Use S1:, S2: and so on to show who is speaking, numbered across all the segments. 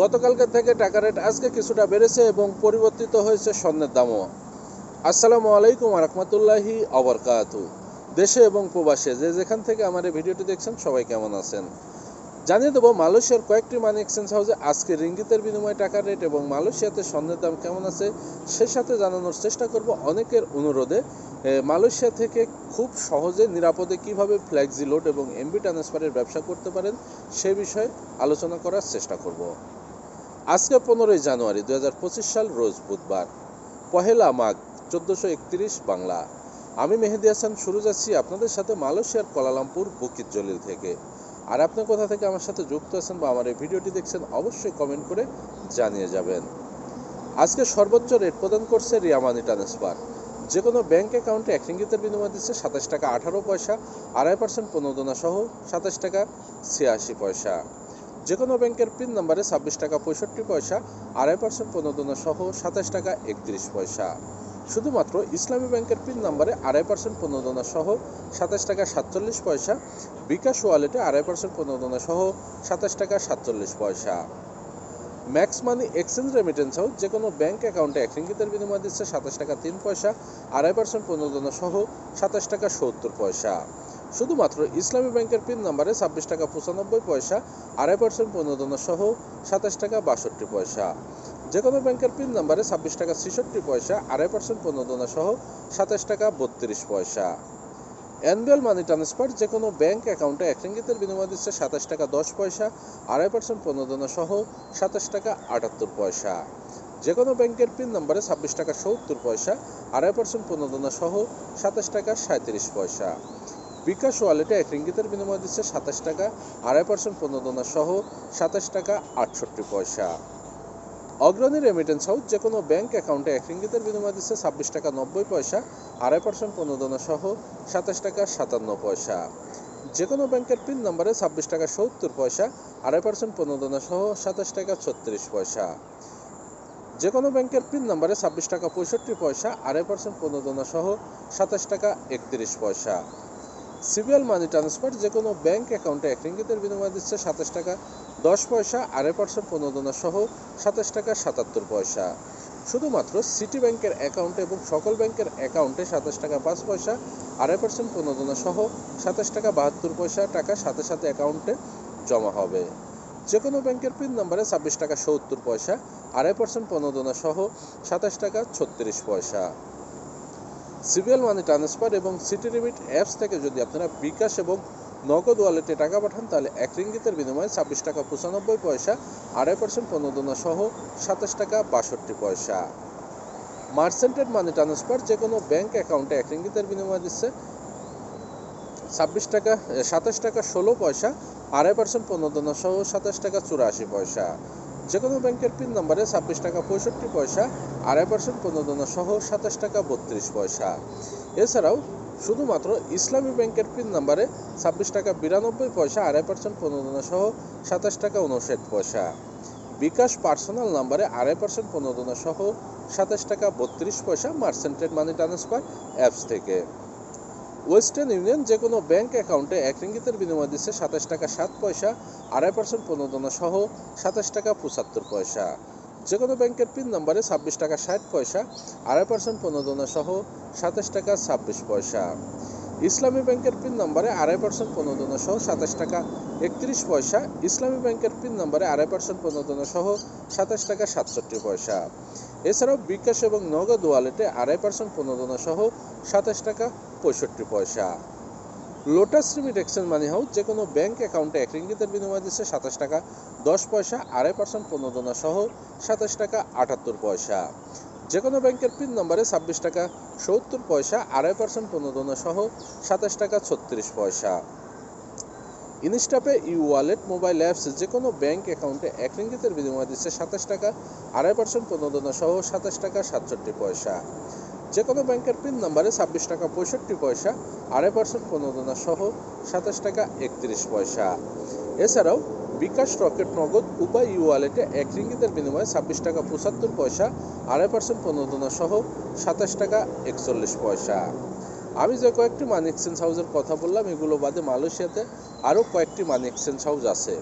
S1: গতকালকে থেকে টাকা রেট আজকে কিছুটা বেড়েছে এবং পরিবর্তিত হয়েছে স্বর্ণের দামও। আসসালামু আলাইকুম রহমতুল্লাহি অবরকাতু দেশে এবং প্রবাসে যে যেখান থেকে আমার এই ভিডিওটি দেখছেন সবাই কেমন আছেন? জানিয়ে দেবো, মালয়েশিয়ার কয়েকটি মানি এক্সচেঞ্জ হাউসে আজকে রিঙ্গিতের বিনিময়ে টাকার রেট এবং মালয়েশিয়াতে স্বর্ণের দাম কেমন আছে সে সাথে জানানোর চেষ্টা করব অনেকের অনুরোধে। মালয়েশিয়া থেকে খুব সহজে নিরাপদে কীভাবে ফ্ল্যাক্সি লোড এবং এমবি ট্রান্সফারের ব্যবসা করতে পারেন সে বিষয়ে আলোচনা করার চেষ্টা করব। আজকে পনেরোই জানুয়ারি দু হাজার পঁচিশ সাল, রোজ বুধবার। পহেলা মাঘ, চোদ্দোশো বাংলা। আমি মেহেদি হাসান, শুরু যাচ্ছি আপনাদের সাথে মালয়েশিয়ার কোলালামপুর বুকিত জলিল থেকে। আর আপনি কোথা থেকে আমার সাথে যুক্ত আছেন বা আমার এই ভিডিওটি দেখছেন, অবশ্যই কমেন্ট করে জানিয়ে যাবেন। আজকে সর্বোচ্চ রেট প্রদান করছে রিয়া মানি ট্রান্সফার। যে কোনো ব্যাঙ্ক অ্যাকাউন্টে এক রিঙ্গিতের বিনিময় দিচ্ছে সাতাশ টাকা আঠারো পয়সা, আড়াই পার্সেন্ট প্রণোদনা সহ সাতাশ টাকা ছিয়াশি পয়সা। যে কোনো ব্যাংকের পিন নাম্বারে ছাব্বিশ টাকা পঁয়ষট্টি পয়সা, আড়াই পার্সেন্ট প্রণোদনা সহ সাতাশ টাকা একত্রিশ পয়সা। শুধুমাত্র ইসলামী ব্যাংকের পিন নাম্বারে আড়াই পার্সেন্ট প্রণোদনা সহ সাতাশ টাকা সাতচল্লিশ পয়সা, বিকাশ ওয়ালেটে আড়াই পার্সেন্ট প্রণোদনা সহ সাতাশ টাকা সাতচল্লিশ পয়সা। Max money exchange remittance house যে কোনো ব্যাংক অ্যাকাউন্টে এক রিঙ্গিতের বিনিময় দিচ্ছে সাতাশ টাকা তিন পয়সা, আড়াই পার্সেন্ট প্রণোদনা সহ সাতাশ টাকা সত্তর পয়সা। শুধুমাত্র ইসলামী ব্যাংকের পিন নাম্বারে ছাব্বিশ টাকা পঁচানব্বই পয়সা, আড়াই পার্সেন্ট প্রণোদনা সহ সাতাশ টাকা বাষট্টি পয়সা। যে কোনো ব্যাংকের পিন নাম্বারে ছাব্বিশ টাকা ছেষট্টি পয়সা, আড়াই পার্সেন্ট প্রণোদনা সহ সাতাশ টাকা বত্রিশ পয়সা। অ্যানুয়াল মানি ট্রান্সফার যে কোনো ব্যাংক অ্যাকাউন্টে এক বিনিময় দিচ্ছে সাতাশ টাকা দশ পয়সা, আড়াই পার্সেন্ট প্রণোদনা সহ সাতাশ টাকা আটাত্তর পয়সা। যে কোনো ব্যাংকের পিন নাম্বারে ছাব্বিশ টাকা সত্তর পয়সা, আড়াই পার্সেন্ট প্রণোদনা সহ সাতাশ টাকা সাঁত্রিশ পয়সা। বিকাশ ওয়ালেটে এক রিঙ্গিতের বিনিময় দিচ্ছে সাতাশ টাকা, আড়াই পার্সেন্ট প্রণোদনা সহ সাতাশ টাকা আটষট্টি পয়সা। অগ্রণী রেমিটেন্স হাউস যে কোনো ব্যাংক অ্যাকাউন্টে এক রিঙ্গিতের বিনিময় দিচ্ছে ছাব্বিশ টাকা নব্বই পয়সা, আড়াই পার্সেন্ট প্রণোদনা সহ সাতাশ টাকা সাতান্ন পয়সা। যে কোনো ব্যাংকের পিন নাম্বারে ছাব্বিশ টাকা সত্তর পয়সা, আড়াই পার্সেন্ট প্রণোদনা সহ সাতাশ টাকা ছত্রিশ পয়সা। যে কোনো ব্যাংকের পিন নাম্বারে ছাব্বিশ টাকা পঁয়ষট্টি পয়সা, আড়াই পার্সেন্ট প্রণোদনা সহ সাতাশ টাকা একত্রিশ পয়সা। সিবিএল মানি ট্রান্সফার যে কোনো ব্যাংক অ্যাকাউন্টে এক রিঙ্গিতের বিনিময় দিচ্ছে সাতাশ টাকা, দশ পয়সা আড়াই পার্সেন্ট প্রণোদনা সহ সাতাশ টাকা সাতাত্তর পয়সা। শুধুমাত্র সিটি ব্যাংকের অ্যাকাউন্টে এবং সকল ব্যাংকের অ্যাকাউন্টে সাতাশ টাকা, পাঁচ পয়সা আড়াই পার্সেন্ট প্রণোদনা সহ সাতাশ টাকা, বাহাত্তর পয়সা টাকা সাথে সাথে অ্যাকাউন্টে জমা হবে। যে কোনো ব্যাংকের পিন নাম্বারে ছাব্বিশ টাকা সত্তর পয়সা আড়াই পার্সেন্ট প্রণোদনা সহ সাতাশ টাকা ছত্রিশ পয়সা। সিবিএল মানি ট্রান্সফার এবং সিটি লিমিট অ্যাপস থেকে যদি আপনারা বিকাশ এবং নগদ ওয়ালেটে টাকা পাঠান, তাহলে এক রিঙ্গিতের বিনিময়ে ছাব্বিশ টাকা পঁচানব্বই পয়সা, আড়াই পার্সেন্ট প্রণোদনা সহ সাতাশ টাকা বাষট্টি পয়সা। মার্সেন্টেড মানি ট্রান্সফার যে কোনো ব্যাংক অ্যাকাউন্টে এক রিঙ্গিতের বিনিময় দিচ্ছে ছাব্বিশ টাকা, সাতাশ টাকা ষোলো পয়সা, আড়াই পার্সেন্ট প্রণোদনা সহ সাতাশ টাকা চুরাশি পয়সা। যে কোনো ব্যাংকের পিন নাম্বারে ছাব্বিশ টাকা পঁয়ষট্টি পয়সা, আড়াই পার্সেন্ট প্রণোদনা সহ সাতাশ টাকা বত্রিশ পয়সা। এছাড়াও শুধুমাত্র ইসলামী ব্যাংকের পিন নাম্বারে ছাব্বিশ টাকা বিরানব্বই পয়সা, আড়াই পার্সেন্ট প্রণোদনা সহ সাতাশ টাকা উনষাট পয়সা। বিকাশ পার্সোনাল নাম্বারে আড়াই পার্সেন্ট প্রণোদনা সহ সাতাশ টাকা বত্রিশ পয়সা মার্সেন্টেড মানি ট্রান্সফার অ্যাপস থেকে। ওয়েস্টার্ন ইউনিয়ন যে কোনো ব্যাংক অ্যাকাউন্টে এক রিঙ্গিতের বিনিময় দিচ্ছে সাতাশ টাকা সাত পয়সা, আড়াই পার্সেন্ট প্রণোদনা সহ সাতাশ টাকা পঁচাত্তর পয়সা। যে কোনো ব্যাংকের পিন নাম্বারে ছাব্বিশ টাকা ষাট পয়সা, আড়াই পার্সেন্ট প্রণোদনা সহ সাতাশ টাকা ছাব্বিশ পয়সা। ইসলামী ব্যাংকের পিন নাম্বারে আড়াই পার্সেন্ট প্রণোদনা সহ সাতাশ টাকা একত্রিশ পয়সা, ইসলামী ব্যাংকের পিন নাম্বারে আড়াই পার্সেন্ট প্রণোদনা সহ সাতাশ টাকা সাতষট্টি পয়সা। এছাড়াও বিকাশ এবং নগদ ওয়ালেটে আড়াই পার্সেন্ট প্রণোদনা সহ সাতাশ টাকা পঁয়ষট্টি পয়সা। Lotus remit exchange money house যে কোনো ব্যাংক অ্যাকাউন্টে এক রিঙ্গিতের বিনিময় দিচ্ছে সাতাশ টাকা, দশ পয়সা, আড়াই পার্সেন্ট প্রণোদনা সহ সাতাশ টাকা, আটাত্তর পয়সা। যে কোনো ব্যাংকের পিন নম্বরে ছাব্বিশ টাকা, সত্তর পয়সা, আড়াই পার্সেন্ট প্রণোদনা সহ সাতাশ টাকা, ছত্রিশ পয়সা। Instapay e wallet mobile apps যে কোনো ব্যাংক অ্যাকাউন্টে এক রিঙ্গিতের বিনিময় দিচ্ছে সাতাশ টাকা, আড়াই পার্সেন্ট প্রণোদনা সহ সাতাশ টাকা, সাতষট্টি পয়সা। যে কোনো ব্যাংকের পিন নাম্বারে ছাব্বিশ টাকা পঁয়ষট্টি পয়সা, আড়াই পার্সেন্ট প্রণোদনা সহ সাতাশ টাকা একত্রিশ পয়সা। এছাড়াও, বিকাশ রকেট নগদ উপায় ই ওয়ালেটে এক রিঙ্গিতের বিনিময়ে ছাব্বিশ টাকা পঁচাত্তর পয়সা, আড়াই পার্সেন্ট প্রণোদনা সহ সাতাশ টাকা একচল্লিশ পয়সা। আমি যে কয়েকটি মানি এক্সচেঞ্জ হাউসের কথা বললাম, এগুলো বাদে মালয়েশিয়াতে আরও কয়েকটি মানি এক্সচেঞ্জ হাউস আছে।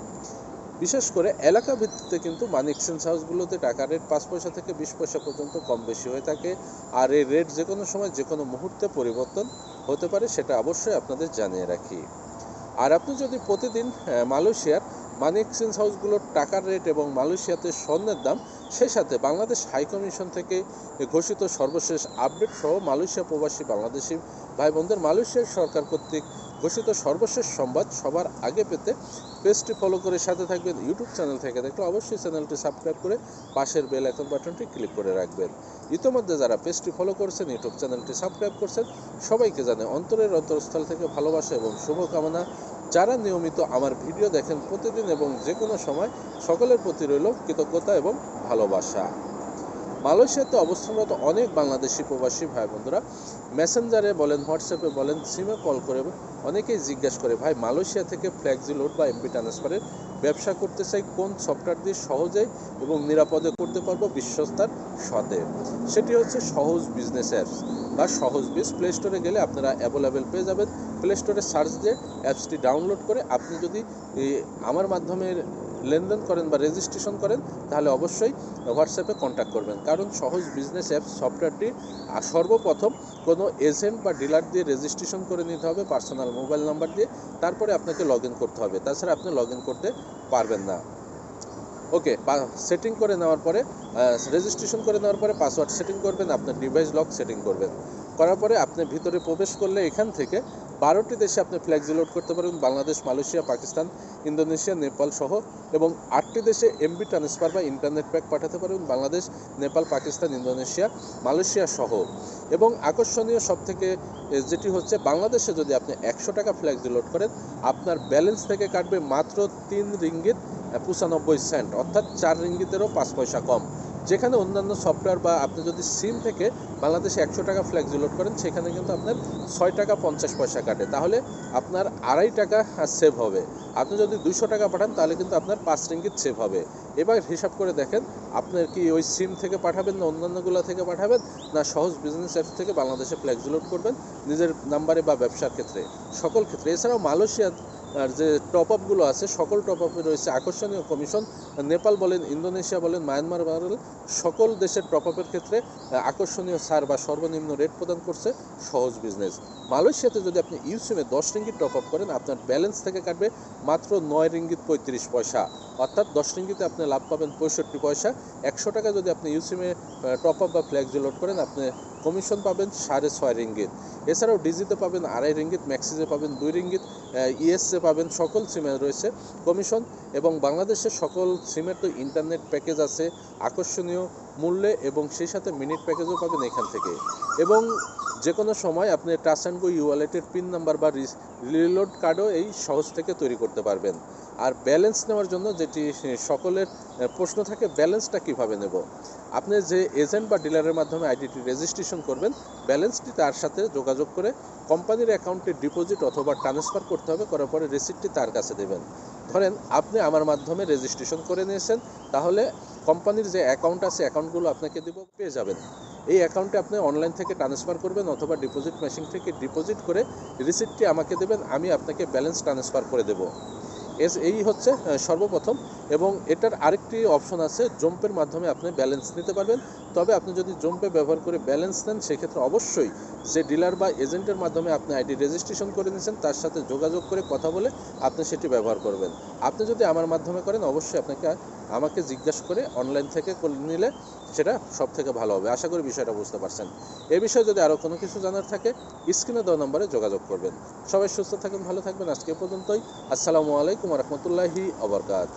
S1: বিশেষ করে এলাকা ভিত্তিতে কিন্তু মানি এক্সচেঞ্জ হাউসগুলোতে টাকা রেট পাঁচ পয়সা থেকে বিশ পয়সা পর্যন্ত কম বেশি হয়ে থাকে। আর এই রেট যে কোনো সময় যে কোনো মুহূর্তে পরিবর্তন হতে পারে সেটা অবশ্যই আপনাদের জানিয়ে রাখি। আর আপনি যদি প্রতিদিন মালয়েশিয়ার মানি এক্সচেঞ্জ হাউসগুলোর টাকার রেট এবং মালয়েশিয়াতে স্বর্ণের দাম সেই সাথে বাংলাদেশ হাই কমিশন থেকে ঘোষিত সর্বশেষ আপডেট সহ মালয়েশিয়া প্রবাসী বাংলাদেশি ভাই বোনদের মালয়েশিয়ার সরকার কর্তৃক ঘোষিত সর্বশেষ সংবাদ সবার আগে পেতে পেজটি ফলো করে সাথে থাকবেন ইউটিউব চ্যানেল থেকে। দেখলে অবশ্যই চ্যানেলটি সাবস্ক্রাইব করে পাশের বেল আইকন বাটনটি ক্লিক করে রাখবেন। ইতোমধ্যে যারা পেজটি ফলো করছেন ইউটিউব চ্যানেলটি সাবস্ক্রাইব করছেন, সবাইকে জানে অন্তরের অন্তরস্থল থেকে ভালোবাসা এবং শুভকামনা। যারা নিয়মিত আমার ভিডিও দেখেন প্রতিদিন এবং যে কোনো সময়, সকলের প্রতি রইল কৃতজ্ঞতা এবং ভালোবাসা। মালয়েশিয়াতে অবস্থানরত অনেক বাংলাদেশি প্রবাসী ভাই বন্ধুরা, মেসেঞ্জারে বলেন, হোয়াটসঅ্যাপে বলেন, সিমে কল করে অনেকেই জিজ্ঞাসা করে, ভাই, মালয়েশিয়া থেকে ফ্ল্যাক্সি লোড বা এমপি ট্রান্সফারের ব্যবসা করতে চাই, কোন সফটওয়্যার দিয়ে সহজে এবং নিরাপদে করতে পারব? বিশ্বস্তার সাথে সেটি হচ্ছে সহজ বিজনেস অ্যাপস। বা সহজ বিজ প্লে স্টোরে গেলে আপনারা অ্যাভেলেবেল পেয়ে যাবেন। প্লে স্টোরে সার্চ দিয়ে অ্যাপসটি ডাউনলোড করে আপনি যদি আমার মাধ্যমে লেনদেন করেন বা রেজিস্ট্রেশন করেন, তাহলে অবশ্যই হোয়াটসঅ্যাপে কন্ট্যাক্ট করবেন। কারণ সহজ বিজনেস অ্যাপস সফটওয়্যারটি সর্বপ্রথম কোনো এজেন্ট বা ডিলার দিয়ে রেজিস্ট্রেশন করে নিতে হবে পার্সোনাল মোবাইল নাম্বার দিয়ে, তারপরে আপনাকে লগ করতে হবে। তাছাড়া আপনি লগ করতে পারবেন না। ওকে সেটিং করে নেওয়ার পরে রেজিস্ট্রেশন করে নেওয়ার পরে পাসওয়ার্ড সেটিং করবেন, আপনার ডিভাইস লক সেটিং করবেন। করার পরে আপনি ভিতরে প্রবেশ করলে এখান থেকে বারোটি দেশে আপনি ফ্ল্যাক্সি লোড করতে পারবেন, বাংলাদেশ, মালয়েশিয়া, পাকিস্তান, ইন্দোনেশিয়া, নেপাল সহ, এবং আটটি দেশে এমবি ট্রান্সফার বা ইন্টারনেট প্যাক পাঠাতে পারবেন, বাংলাদেশ, নেপাল, পাকিস্তান, ইন্দোনেশিয়া, মালয়েশিয়া সহ। এবং আকর্ষণীয় সব থেকে যেটি হচ্ছে বাংলাদেশে যদি আপনি একশো টাকা ফ্ল্যাক্সি লোড করেন, আপনার ব্যালেন্স থেকে কাটবে মাত্র তিন রিঙ্গিত পঁচানব্বই সেন্ট অর্থাৎ চার রিঙ্গিতেরও পাঁচ পয়সা কম। যেখানে অন্যান্য সফটওয়্যার বা আপনি যদি সিম থেকে বাংলাদেশে একশো টাকা ফ্ল্যাক্সি লোড করেন, সেখানে কিন্তু আপনার ছয় টাকা পঞ্চাশ পয়সা কাটে। তাহলে আপনার আড়াই টাকা সেভ হবে। আপনি যদি দুশো টাকা পাঠান, তাহলে কিন্তু আপনার পাঁচ রিঙ্গিত সেভ হবে। এবার হিসাব করে দেখেন, আপনার কি ওই সিম থেকে পাঠাবেন না অন্যান্যগুলো থেকে পাঠাবেন, না সহজ বিজনেস অ্যাপস থেকে বাংলাদেশে ফ্ল্যাক্সি লোড করবেন নিজের নাম্বারে বা ব্যবসার ক্ষেত্রে? সকল ক্ষেত্রে। এছাড়াও মালয়েশিয়া আর যে টপ আপগুলো আছে, সকল টপ আপে রয়েছে আকর্ষণীয় কমিশন নেপাল বলেন, ইন্দোনেশিয়া বলেন, মায়ানমার বলেন, সকল দেশের টপ আপের ক্ষেত্রে আকর্ষণীয় ছাড় বা সর্বনিম্ন রেট প্রদান করছে সহজ বিজনেস মালয়েশিয়াতে যদি আপনি ইউসিমে দশ রিঙ্গিত টপ আপ করেন, আপনার ব্যালেন্স থেকে কাটবে মাত্র নয় রিঙ্গিত পঁয়ত্রিশ পয়সা। অর্থাৎ দশ রিঙ্গিতে আপনি লাভ পাবেন পঁয়ষট্টি পয়সা। একশো টাকা যদি আপনি ইউসিমে টপ আপ বা ফ্ল্যাক্সি লোড করেন, আপনি কমিশন পাবেন সাড়ে ছয় রিঙ্গিত। এছাড়াও ডিজিতে পাবেন আড়াই রিঙ্গিত ম্যাক্সিজে পাবেন দুই রিঙ্গিত ইএসএ পাবেন সকল সিমে রয়েছে কমিশন এবং বাংলাদেশের সকল সিমের তো ইন্টারনেট প্যাকেজ আছে, আকর্ষণীয় মূল্যে এবং সেই সাথে মিনিট প্যাকেজও পাবেন এখান থেকে। এবং যে কোনো সময় আপনি টাচ অ্যান্ড গো ই ওয়ালেটের পিন নাম্বার বা রিলোড কার্ডও এই সহজ থেকে তৈরি করতে পারবেন। আর ব্যালেন্স নেওয়ার জন্য যেটি সকলের প্রশ্ন থাকে ব্যালেন্সটা কীভাবে নেব? আপনি যে এজেন্ট বা ডিলারের মাধ্যমে আইডিটি রেজিস্ট্রেশন করবেন ব্যালেন্সটি তার সাথে যোগাযোগ করে কোম্পানির অ্যাকাউন্টে ডিপোজিট অথবা ট্রান্সফার করতে হবে, করার পরে রিসিপ্টটি তার কাছে দেবেন। ধরেন, আপনি আমার মাধ্যমে রেজিস্ট্রেশন করে নিয়েছেন, তাহলে কোম্পানির যে অ্যাকাউন্ট আছে অ্যাকাউন্টগুলো আপনাকে দেব, পেয়ে যাবেন। এই অ্যাকাউন্টে আপনি অনলাইন থেকে ট্রান্সফার করবেন অথবা ডিপোজিট মেশিন থেকে ডিপোজিট করে রিসিপ্টটি আমাকে দেবেন, আমি আপনাকে ব্যালেন্স ট্রান্সফার করে দেবো। এস, এই হচ্ছে সর্বপ্রথম এবং এটার আরেকটি অপশন আছে, জম্পের মাধ্যমে আপনি ব্যালেন্স নিতে পারবেন। তবে আপনি যদি জম্পে ব্যবহার করে ব্যালেন্স নেন, সেক্ষেত্রে অবশ্যই যে ডিলার বা এজেন্টের মাধ্যমে আপনি আইডি রেজিস্ট্রেশন করে নিয়েছেন, তার সাথে যোগাযোগ করে কথা বলে আপনি সেটি ব্যবহার করবেন। আপনি যদি আমার মাধ্যমে করেন, অবশ্যই আপনাকে, আমাকে জিজ্ঞাসা করে অনলাইন থেকে করে নিলে সেটা সব থেকে ভালো হবে। আশা করি বিষয়টা বুঝতে পারছেন। এ বিষয়ে যদি আরও কোনো কিছু জানার থাকে স্ক্রিনে দেওয়া নম্বরে যোগাযোগ করবেন। সবাই সুস্থ থাকবেন ভালো থাকবেন। আজকে পর্যন্তই। আসসালামু আলাইকুম রহমতুল্লাহি আবরকাত